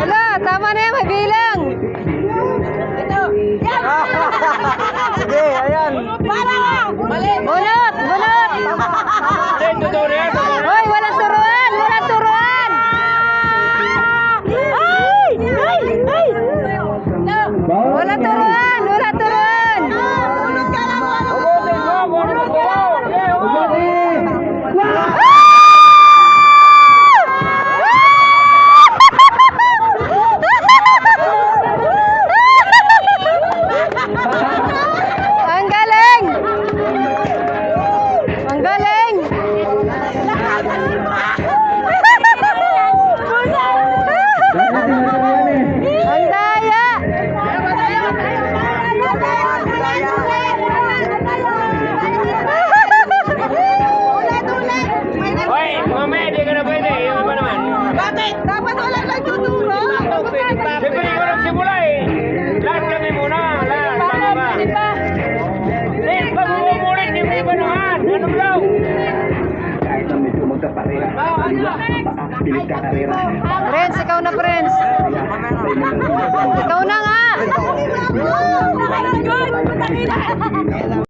Wala, tama na yan, may bilang. Anong daw? Kahit na medyo magkaparera. Friends, ikaw na friends. ikaw na nga! Ikaw na nga!